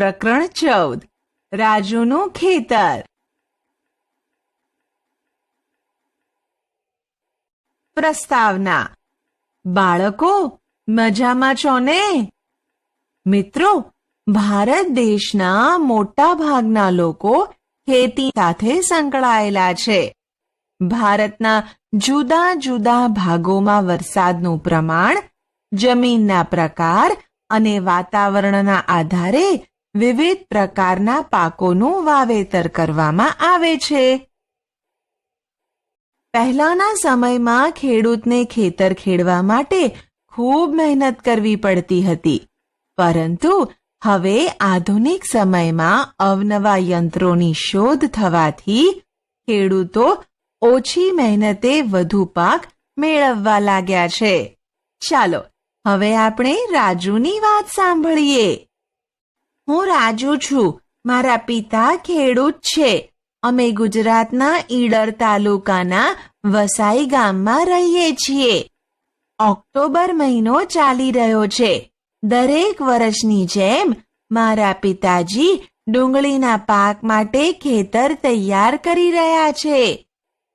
પ્રકરણ ચૌદ. રાજુનું ખેતર. પ્રસ્તાવના. બાળકો, મજામાં છો ને? મિત્રો, ભારત દેશના મોટા ભાગના લોકો ખેતી સાથે સંકળાયેલા છે. ભારતના જુદા જુદા ભાગોમાં વરસાદનું પ્રમાણ, જમીનના પ્રકાર અને વાતાવરણના આધારે વિવિધ પ્રકારના પાકોનું વાવેતર કરવામાં આવે છે. પહેલાના સમયમાં ખેડૂતને ખેતર ખેડવા માટે ખૂબ મહેનત કરવી પડતી હતી. પરંતુ હવે આધુનિક સમયમાં અવનવા યંત્રોની શોધ થવાથી ખેડૂતો ઓછી મહેનતે વધુ પાક મેળવવા લાગ્યા છે. ચાલો, હવે આપણે રાજુની વાત સાંભળીએ. હું રાજુ છું. મારા પિતા ખેડૂત છે. અમે ગુજરાતના ઈડર તાલુકાના વસાઈ ગામમાં રહીએ છીએ. ઓક્ટોબર મહિનો ચાલી રહ્યો છે. દરેક વર્ષની જેમ મારા પિતાજી ડુંગળીના પાક માટે ખેતર તૈયાર કરી રહ્યા છે.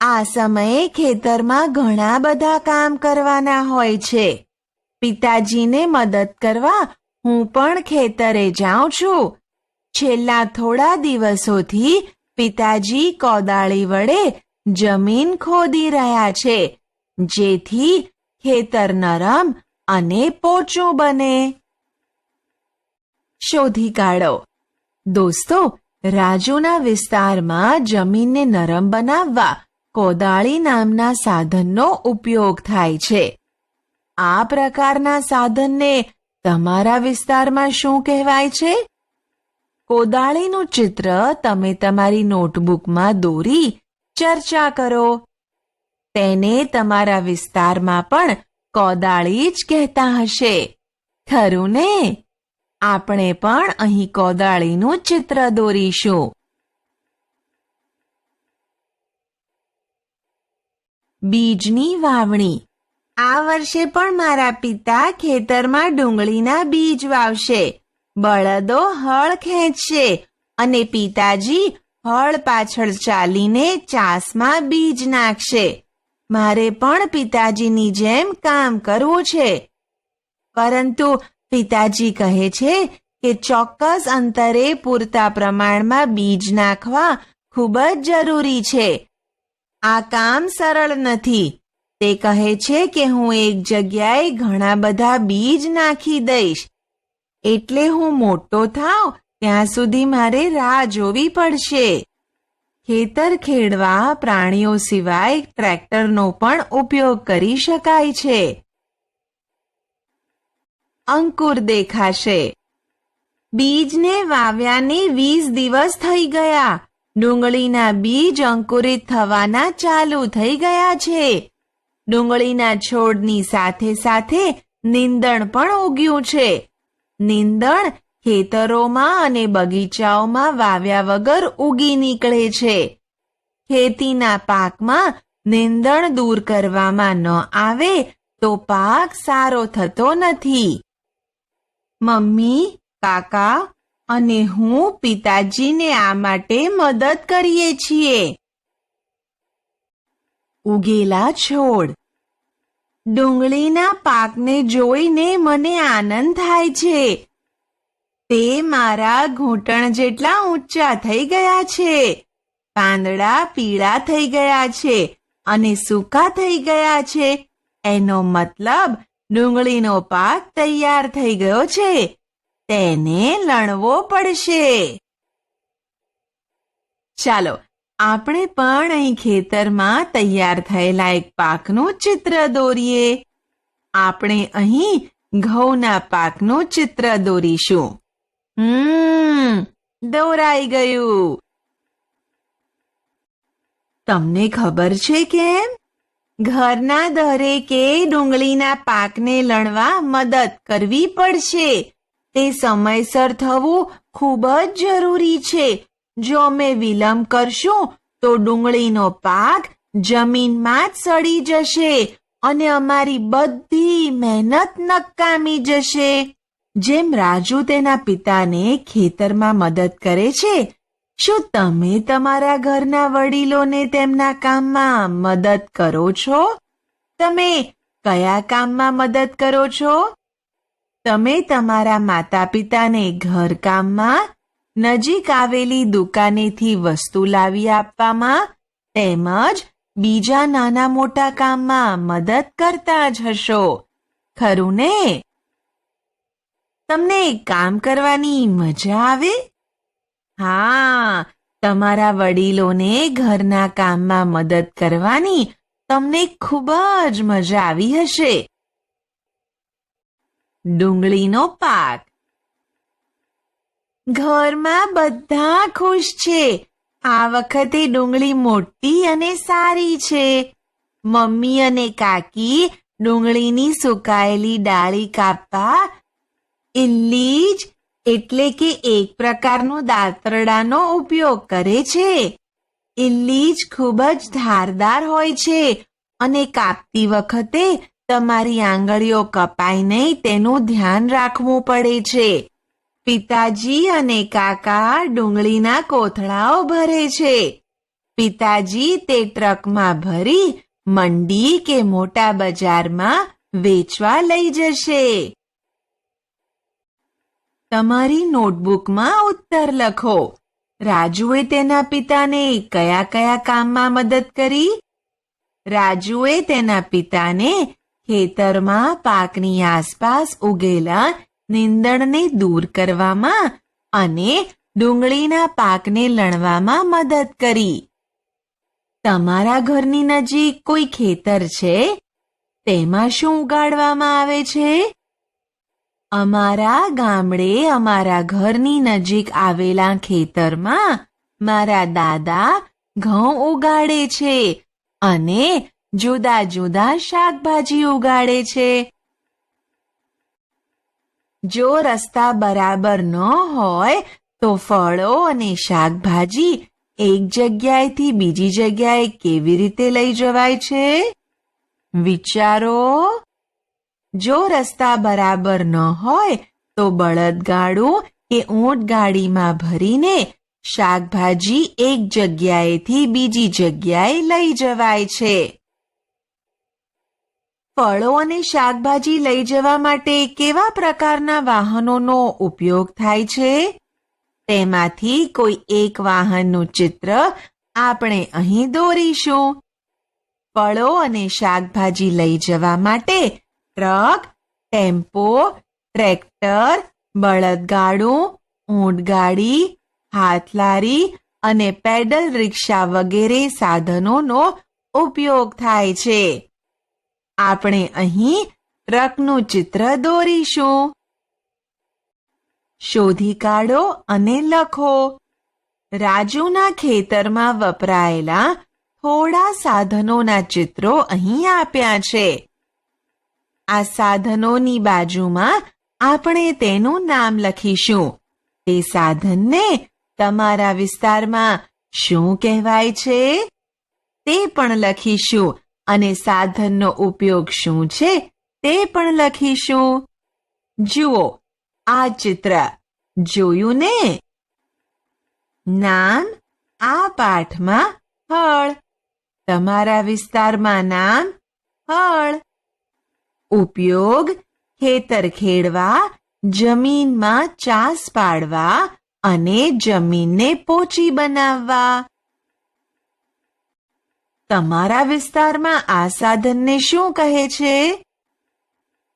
આ સમયે ખેતરમાં ઘણા બધા કામ કરવાના હોય છે. પિતાજીને મદદ કરવા હું પણ ખેતરે જાઉં છું. છેલ્લા થોડા દિવસોથી પિતાજી કોદાળી વડે જમીન ખોદી રહ્યા છે, જેથી ખેતર નરમ અને પોચું બને. શોધી કાઢો. દોસ્તો, રાજુના વિસ્તારમાં જમીનને નરમ બનાવવા કોદાળી નામના સાધનનો ઉપયોગ થાય છે. આ પ્રકારના સાધનને તમારા વિસ્તારમાં શું કહેવાય છે? કોદાળીનું ચિત્ર તમે તમારી નોટબુકમાં દોરી ચર્ચા કરો. તેને તમારા વિસ્તારમાં પણ કોદાળી જ કહેતા હશે. ખરું ને? આપણે પણ અહીં કોદાળીનું ચિત્ર દોરીશું. બીજની વાવણી. આ વર્ષે પણ મારા પિતા ખેતરમાં ડુંગળીના બીજ વાવશે, બળદો હળ ખેંચશે અને પિતાજી હળ પાછળ ચાલીને ચાસમાં બીજ નાખશે. મારે પણ પિતાજીની જેમ કામ કરવું છે. પરંતુ પિતાજી કહે છે કે ચોક્કસ અંતરે પૂરતા પ્રમાણમાં બીજ નાખવા ખૂબ જ જરૂરી છે. આ કામ સરળ નથી. તે કહે છે કે હું એક જગ્યાએ ઘણા બધા બીજ નાખી દઈશ. એટલે હું મોટો થાવ, ત્યાં સુધી મારે રાહ જોવી પડશે. ખેતર ખેડવા પ્રાણીઓ સિવાય ટ્રેક્ટરનો પણ ઉપયોગ કરી શકાય છે. અંકુર દેખાશે. બીજને વાવ્યાને વીસ દિવસ થઈ ગયા. ડુંગળીના બીજ અંકુરિત થવાના ચાલુ થઈ ગયા છે. ડુંગળીના છોડની સાથે સાથે નીંદણ પણ ઉગ્યું છે. નીંદણ ખેતરોમાં અને બગીચાઓમાં વાવ્યા વગર ઉગી નીકળે છે. ખેતીના પાકમાં નીંદણ દૂર કરવામાં ન આવે તો પાક સારો થતો નથી. મમ્મી, કાકા અને હું પિતાજીને આ માટે મદદ કરીએ છીએ. ઉગેલા છોડ. ડુંગળીના પાકને જોઈને મને આનંદ થાય છે. તે મારા ઘૂંટણ જેટલા ઊંચા થઈ ગયા છે. પાંદડા પીળા થઈ ગયા છે અને સૂકા થઈ ગયા છે. એનો મતલબ ડુંગળીનો પાક તૈયાર થઈ ગયો છે. તેને લણવો પડશે. ચાલો આપણે પણ અહીં ખેતરમાં તૈયાર થયેલા એક પાકનું ચિત્ર દોરીએ. આપણે અહીં ઘઉંના પાકનું ચિત્ર દોરીશું. હમ, દોરાઈ ગયું. તમને ખબર છે કેમ? ઘરના દરેકે ડુંગળીના પાકને લણવા મદદ કરવી પડશે. તે સમયસર થવું ખૂબ જ જરૂરી છે. જો અમે વિલંબ કરશું, તો ડુંગળીનો પાક જમીનમાં જ સડી જશે અને અમારી બધી મહેનત નકામી જશે. જેમ રાજુ તેના પિતાને ખેતરમાં મદદ કરે છે, શું તમે તમારા ઘરના વડીલોને તેમના કામમાં મદદ કરો છો? તમે કયા કામમાં મદદ કરો છો? તમે તમારા માતા પિતાને ઘરકામમાં નજીક આવેલી દુકાનેથી વસ્તુ લાવી આપવામાં તેમજ બીજા નાના મોટા કામમાં મદદ કરતા જ હશો. ખરું ને તમને કામ કરવાની મજા આવે? હા, તમારા વડીલોને ઘરના કામમાં મદદ કરવાની તમને ખૂબ જ મજા આવી હશે. ડુંગળીનો પાક ઘરમાં બધા ખુશ છે. આ વખતે ડુંગળી મોટી અને સારી છે. મમ્મી અને કાકી ડુંગળીની સુકાયેલી ડાળી કાપવા ઇલ્લીજ એટલે કે એક પ્રકારનો દાંતરડાનો ઉપયોગ કરે છે. ઇલ્લીજ ખૂબ જ ધારદાર હોય છે અને કાપતી વખતે તમારી આંગળીઓ કપાય નહીં તેનું ધ્યાન રાખવું પડે છે. પિતાજી અને કાકા ડુંગળીના કોથળાઓ ભરે છે. પિતાજી તે ટ્રકમાં ભરી મંડી કે મોટા બજારમાં વેચવા લઈ જશે. તમારી નોટબુકમાં ઉત્તર લખો. રાજુએ તેના પિતાને કયા કયા કામમાં મદદ કરી? રાજુએ તેના પિતાને ખેતરમાં પાકની આસપાસ ઉગેલા નીંદણને દૂર કરવામાં અને ડુંગળીના પાકને લણવામાં મદદ કરી. તમારા ઘરની નજીક કોઈ ખેતર છે? તેમાં શું ઉગાડવામાં આવે છે? અમારા ગામડે અમારા ઘરની નજીક આવેલા ખેતરમાં મારા દાદા ઘઉં ઉગાડે છે અને જુદા જુદા શાકભાજી ઉગાડે છે. જો રસ્તા બરાબર ન હોય, તો ફળો અને શાકભાજી એક જગ્યાએથી બીજી જગ્યાએ કેવી રીતે લઈ જવાય છે? વિચારો. જો રસ્તા બરાબર ન હોય, તો બળદગાડું કે ઊંટ ગાડીમાં ભરીને શાકભાજી એક જગ્યાએથી બીજી જગ્યાએ લઈ જવાય છે. ફળો અને શાકભાજી લઈ જવા માટે કેવા પ્રકારના વાહનોનો ઉપયોગ થાય છે? તેમાંથી કોઈ એક વાહનનું ચિત્ર આપણે અહીં દોરીશું. ફળો અને શાકભાજી લઈ જવા માટે ટ્રક, ટેમ્પો, ટ્રેક્ટર, બળદગાડું, ઊંટગાડી, હાથલારી અને પેડલ રિક્ષા વગેરે સાધનોનો ઉપયોગ થાય છે. આપણે અહીં ટ્રકનું ચિત્ર દોરીશું. શોધી કાઢો અને લખો. રાજુના ખેતરમાં વપરાયેલા થોડા સાધનોના ચિત્રો અહીં આપ્યા છે. આ સાધનોની બાજુમાં આપણે તેનું નામ લખીશું. તે સાધનને તમારા વિસ્તારમાં શું કહેવાય છે? તે પણ લખીશું. અને સાધનનો ઉપયોગ શું છે તે પણ લખીશું. જુઓ, આ ચિત્ર જોયું ને? નામ, આ પાઠમાં હળ તમારા વિસ્તારમાં નામ હળ ઉપયોગ, ખેતર ખેડવા, જમીનમાં ચાસ પાડવા અને જમીનને પોચી બનાવવા. તમારા વિસ્તારમાં આ સાધનને શું કહે છે?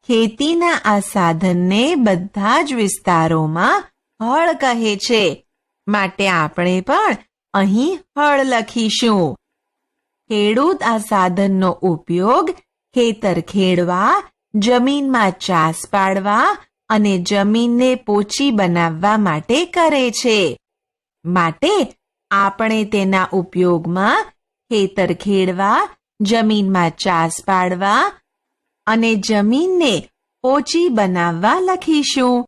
ખેતીના આ સાધનને બધા જ વિસ્તારોમાં હળ કહે છે. માટે આપણે પણ અહીં હળ લખીશું. ખેડૂત આ સાધનનો ઉપયોગ ખેતર ખેડવા, જમીનમાં ચાસ પાડવા અને જમીનને પોચી બનાવવા માટે કરે છે. માટે આપણે તેના ઉપયોગમાં ખેતર ખેડવા, જમીનમાં ચાસ પાડવા અને જમીનને પોચી બનાવવા લખીશું.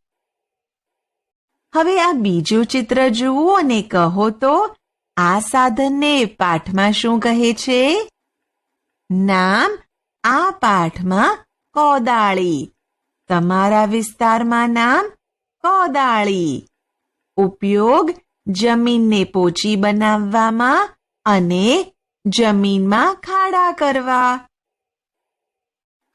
હવે આ બીજું ચિત્ર જુઓ અને કહો તો, આ સાધનને પાઠમાં શું કહે છે? નામ, આ પાઠમાં કોદાળી. તમારા વિસ્તારમાં નામ, કોદાળી. ઉપયોગ, જમીનને પોચી બનાવવામાં અને જમીનમાં ખાડા કરવા.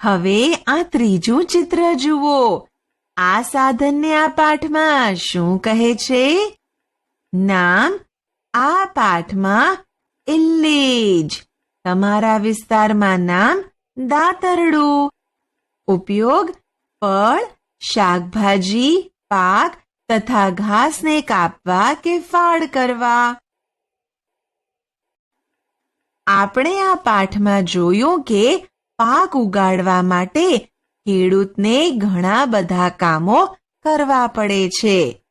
હવે આ ત્રીજું ચિત્ર જુઓ. આ સાધનને આ પાઠમાં શું કહે છે? નામ, આ પાઠમાં ઇલ્લેજ. તમારા વિસ્તારમાં નામ દાતરડું. ઉપયોગ, ફળ, શાકભાજી, પાક તથા ઘાસને કાપવા કે ફાળ કરવા. આપણે આ પાઠમાં જોયું કે પાક ઉગાડવા માટે ખેડૂતને ઘણા બધા કામો કરવા પડે છે.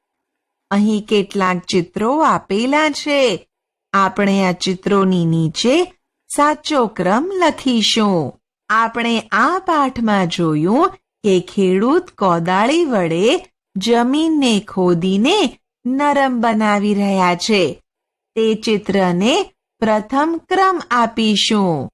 અહીં કેટલાક ચિત્રો આપેલા છે. આપણે આ ચિત્રોની નીચે સાચો ક્રમ લખીશું. આપણે આ પાઠમાં જોયું કે ખેડૂત કોદાળી વડે જમીનને ખોદીને નરમ બનાવી રહ્યા છે. તે ચિત્રને પ્રથમ ક્રમ આપીશું.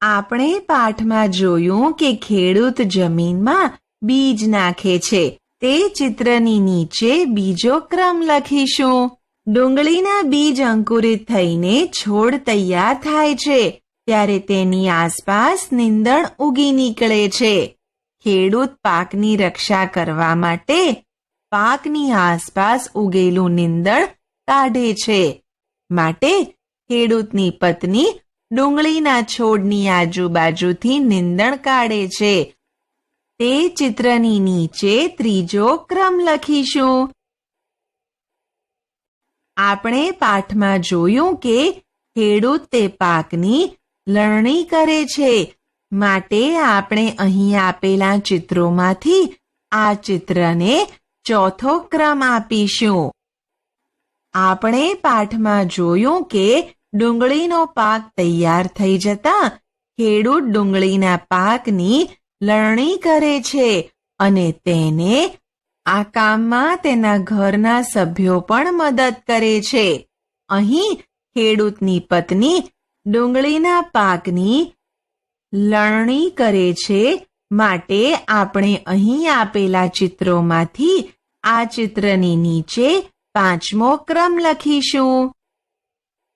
આપણે પાઠમાં જોયું કે ખેડૂત જમીનમાં બીજ નાખે છે. તે ચિત્રની નીચે બીજો ક્રમ લખીશું. ડુંગળીના બીજ અંકુરિત થઈને છોડ તૈયાર થાય છે. ત્યારે તેની આસપાસ નીંદણ ઉગી નીકળે છે. ખેડૂત પાકની રક્ષા કરવા માટે પાકની આસપાસ ઉગેલું નીંદણ કાઢે છે. માટે ખેડૂતની પત્ની ડુંગળીના છોડની આજુબાજુથી નિંદણ કાઢે છે. તે ચિત્રની નીચે ત્રીજો ક્રમ લખીશું. આપણે પાઠમાં જોયું કે ખેડૂત તે પાકની લણણી કરે છે. માટે આપણે અહીં આપેલા ચિત્રોમાંથી આ ચિત્રને ચોથો ક્રમ આપીશું. આપણે પાઠમાં જોયું કે ડુંગળીનો પાક તૈયાર થઈ જતા ખેડૂત ડુંગળીના પાકની લણણી કરે છે અને તેને આ કામમાં તેના ઘરના સભ્યો પણ મદદ કરે છે. અહીં ખેડૂતની પત્ની ડુંગળીના પાકની લણણી કરે છે માટે આપણે અહીં આપેલા ચિત્રોમાંથી આ ચિત્રની નીચે પાંચમો ક્રમ લખીશું.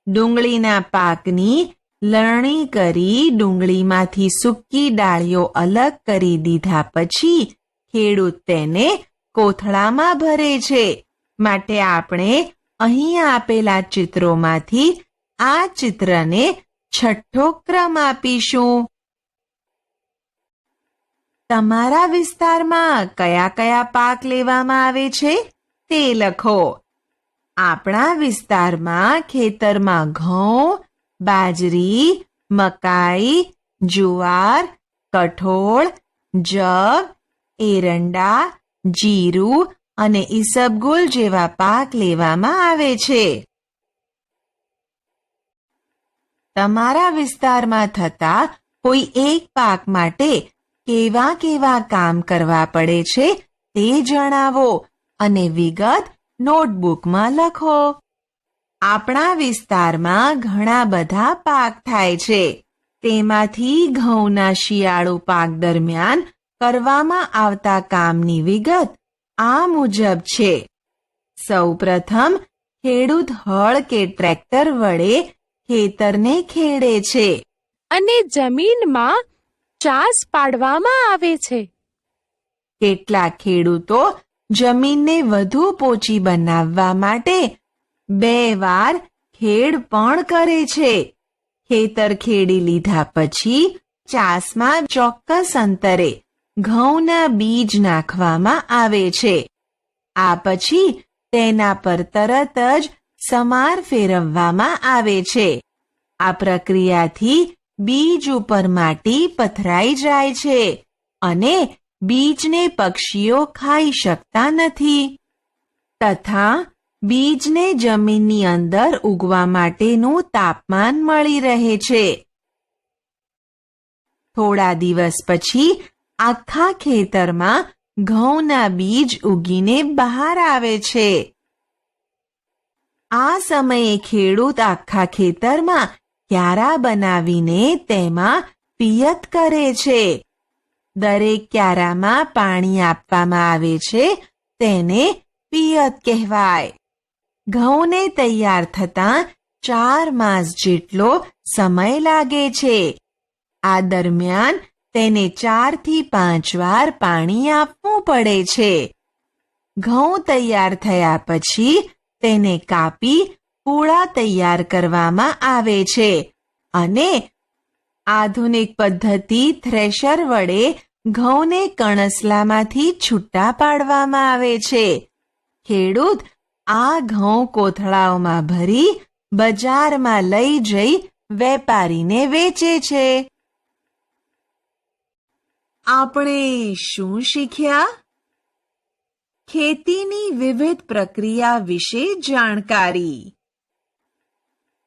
ડુંગળીના પાકની લણણી કરી ડુંગળીમાંથી સૂકી ડાળીઓ અલગ કરી દીધા પછી ખેડૂત તેને કોથળામાં ભરે છે. માટે આપણે અહીં આપેલા ચિત્રોમાંથી આ ચિત્રને છઠ્ઠો ક્રમ આપીશું. તમારા વિસ્તારમાં કયા કયા પાક લેવામાં આવે છે તે લખો. આપણા વિસ્તારમાં ખેતરમાં ઘઉં, બાજરી, મકાઈ, જુવાર, કઠોળ જવ એરંડા, જીરું અને ઈસબગુલ જેવા પાક લેવામાં આવે છે. તમારા વિસ્તારમાં થતા કોઈ એક પાક માટે કેવા કેવા કામ કરવા પડે છે તે જણાવો અને વિગત નોટબુકમાં લખો. આપણા વિસ્તારમાં ઘણા બધા પાક થાય છે. તેમાંથી ઘઉંના શિયાળુ પાક દરમિયાન કરવામાં આવતા કામની વિગત આ મુજબ છે. સૌપ્રથમ ખેડૂત હળ કે ટ્રેક્ટર વડે ખેતરને ખેડે છે. અને જમીનમાં ચાસ પાડવામાં આવે છે. કેટલાક ખેડૂતો જમીનને વધુ પોચી બનાવવા માટે બે વાર ખેડ પણ કરે છે. ખેતર ખેડી લીધા પછી ચાસમાં ચોક્કસ અંતરે ઘઉંના બીજ નાખવામાં આવે છે. આ પછી તેના પર તરત જ સમાર ફેરવવામાં આવે છે. આ પ્રક્રિયાથી બીજ ઉપર માટી પથરાઈ જાય છે અને બીજને પક્ષીઓ ખાઈ શકતા નથી. તથા બીજને જમીનની અંદર ઉગવા માટેનું તાપમાન મળી રહે છે. થોડા દિવસ પછી આખા ખેતરમાં ઘઉંના બીજ ઉગીને બહાર આવે છે. આ સમયે ખેડૂત આખા ખેતરમાં ક્યારા બનાવીને તેમાં પિયત કરે છે. દરેક ક્યારામાં પાણી આપવામાં આવે છે, તેને પિયત કહેવાય. ઘઉંને તૈયાર થતાં ચાર માસ જેટલો સમય લાગે છે. આ દરમિયાન તેને ચારથી પાંચ વાર પાણી આપવું પડે છે. ઘઉં તૈયાર થયા પછી તેને કાપી પૂળા તૈયાર કરવામાં આવે છે અને આધુનિક પદ્ધતિ થ્રેશર વડે ઘઉંને કણસલામાંથી છૂટા પાડવામાં આવે છે. ખેડૂત આ ઘઉં કોથળાઓમાં ભરી બજારમાં લઈ જઈ વેપારીને વેચે છે. આપણે શું શીખ્યા? ખેતીની વિવિધ પ્રક્રિયા વિશે જાણકારી.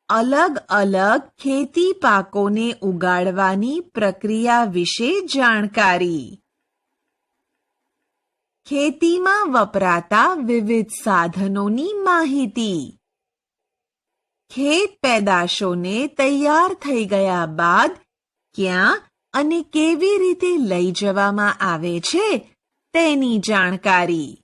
અલગ અલગ ખેતી પાકોને ઉગાડવાની પ્રક્રિયા વિશે જાણકારી. ખેતીમાં વપરાતા વિવિધ સાધનોની માહિતી. ખેત પેદાશોને તૈયાર થઈ ગયા બાદ ક્યાં અને કેવી રીતે લઈ જવામાં આવે છે તેની જાણકારી.